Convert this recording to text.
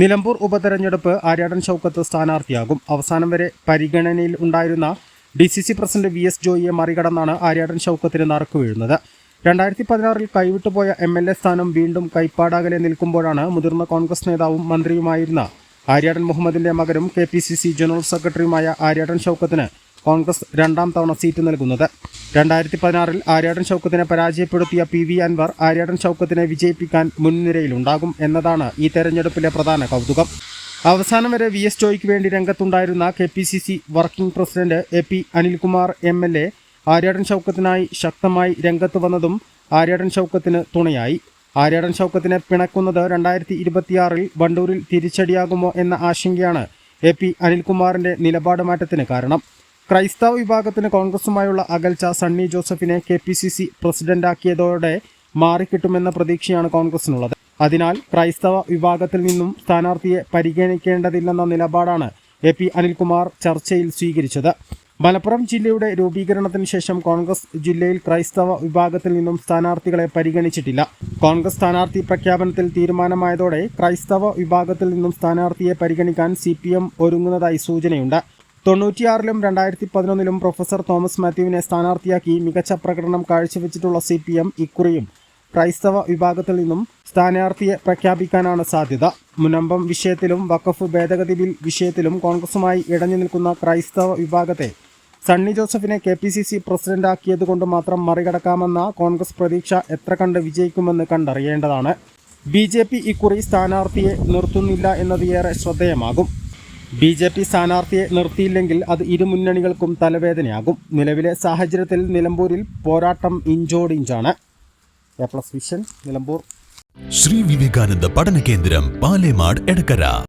നിലമ്പൂർ ഉപതെരഞ്ഞെടുപ്പ് ആര്യാടൻ ഷൗക്കത്ത് സ്ഥാനാർത്ഥിയാകും. അവസാനം വരെ പരിഗണനയിൽ ഉണ്ടായിരുന്ന D C C president V S ജോയിയെ മറികടന്നാണ് ആര്യാടൻ ഷൗക്കത്തിന് നറുക്ക് വീഴുന്നത്. രണ്ടായിരത്തി പതിനാറിൽ കൈവിട്ടുപോയ എം എൽ എ സ്ഥാനം വീണ്ടും കൈപ്പാടാകലെ നിൽക്കുമ്പോഴാണ് മുതിർന്ന കോൺഗ്രസ് നേതാവും മന്ത്രിയുമായിരുന്ന ആര്യാടൻ മുഹമ്മദിന്റെ മകനും K P C C general സെക്രട്ടറിയുമായ ആര്യാടൻ ഷൗക്കത്തിന് കോൺഗ്രസ് രണ്ടാം തവണ സീറ്റ് നൽകുന്നത്. രണ്ടായിരത്തി പതിനാറിൽ ആര്യാടൻ ഷൗക്കത്തിനെ പരാജയപ്പെടുത്തിയ പി വി അൻവർ ആര്യാടൻ ഷൗക്കത്തിനെ വിജയിപ്പിക്കാൻ മുൻനിരയിലുണ്ടാകും എന്നതാണ് ഈ തെരഞ്ഞെടുപ്പിലെ പ്രധാന കൗതുകം. അവസാനം വരെ വി എസ് ജോയ്ക്ക് വേണ്ടി രംഗത്തുണ്ടായിരുന്ന K P C C working president A P Anilkumar M L A Aryadan ഷൗക്കത്തിനായി ശക്തമായി രംഗത്ത് വന്നതും ആര്യാടൻ ഷൗക്കത്തിന് തുണയായി. ആര്യാടൻ ഷൗക്കത്തിനെ പിണക്കുന്നത് രണ്ടായിരത്തി ഇരുപത്തിയാറിൽ വണ്ടൂരിൽ തിരിച്ചടിയാകുമോ എന്ന ആശങ്കയാണ് എ പി അനിൽകുമാറിന്റെ നിലപാട് മാറ്റത്തിന് കാരണം. ക്രൈസ്തവ വിഭാഗത്തിന് കോൺഗ്രസുമായുള്ള അകൽച്ച സണ്ണി ജോസഫിനെ കെ പി സി സി പ്രസിഡന്റാക്കിയതോടെ മാറിക്കിട്ടുമെന്ന പ്രതീക്ഷയാണ് കോൺഗ്രസിനുള്ളത്. അതിനാൽ ക്രൈസ്തവ വിഭാഗത്തിൽ നിന്നും സ്ഥാനാർത്ഥിയെ പരിഗണിക്കേണ്ടതില്ലെന്ന നിലപാടാണ് എ പി അനിൽകുമാർ ചർച്ചയിൽ സ്വീകരിച്ചത്. മലപ്പുറം ജില്ലയുടെ രൂപീകരണത്തിന് ശേഷം കോൺഗ്രസ് ജില്ലയിൽ ക്രൈസ്തവ വിഭാഗത്തിൽ നിന്നും സ്ഥാനാർത്ഥികളെ പരിഗണിച്ചിട്ടില്ല. കോൺഗ്രസ് സ്ഥാനാർത്ഥി പ്രഖ്യാപനത്തിൽ തീരുമാനമായതോടെ ക്രൈസ്തവ വിഭാഗത്തിൽ നിന്നും സ്ഥാനാർത്ഥിയെ പരിഗണിക്കാൻ സി ഒരുങ്ങുന്നതായി സൂചനയുണ്ട്. തൊണ്ണൂറ്റിയാറിലും രണ്ടായിരത്തി പതിനൊന്നിലും പ്രൊഫസർ തോമസ് മാത്യുവിനെ സ്ഥാനാർത്ഥിയാക്കി മികച്ച പ്രകടനം കാഴ്ചവെച്ചിട്ടുള്ള സി പി എം ഇക്കുറിയും ക്രൈസ്തവ വിഭാഗത്തിൽ നിന്നും സ്ഥാനാർത്ഥിയെ പ്രഖ്യാപിക്കാനാണ് സാധ്യത. മുനമ്പം വിഷയത്തിലും വഖഫ് ഭേദഗതി ബിൽ വിഷയത്തിലും കോൺഗ്രസുമായി ഇടഞ്ഞു നിൽക്കുന്ന ക്രൈസ്തവ വിഭാഗത്തെ സണ്ണി ജോസഫിനെ കെ പി സി സി പ്രസിഡന്റാക്കിയതുകൊണ്ട് മാത്രം മറികടക്കാമെന്ന കോൺഗ്രസ് പ്രതീക്ഷ എത്ര കണ്ട് വിജയിക്കുമെന്ന് കണ്ടറിയേണ്ടതാണ്. ബി ജെ പി ഇക്കുറി സ്ഥാനാർത്ഥിയെ നിർത്തുന്നില്ല എന്നത് ഏറെ ശ്രദ്ധേയമാകും. ബി ജെ പി സ്ഥാനാർത്ഥിയെ നിർത്തിയില്ലെങ്കിൽ അത് ഇരുമുന്നണികൾക്കും തലവേദനയാകും. നിലവിലെ സാഹചര്യത്തിൽ നിലമ്പൂരിൽ പോരാട്ടം ഇഞ്ചോടിഞ്ചാണ്. A plus vision Nilambur. Shri Vivekananda Padana Kendram Palemad Edakkara.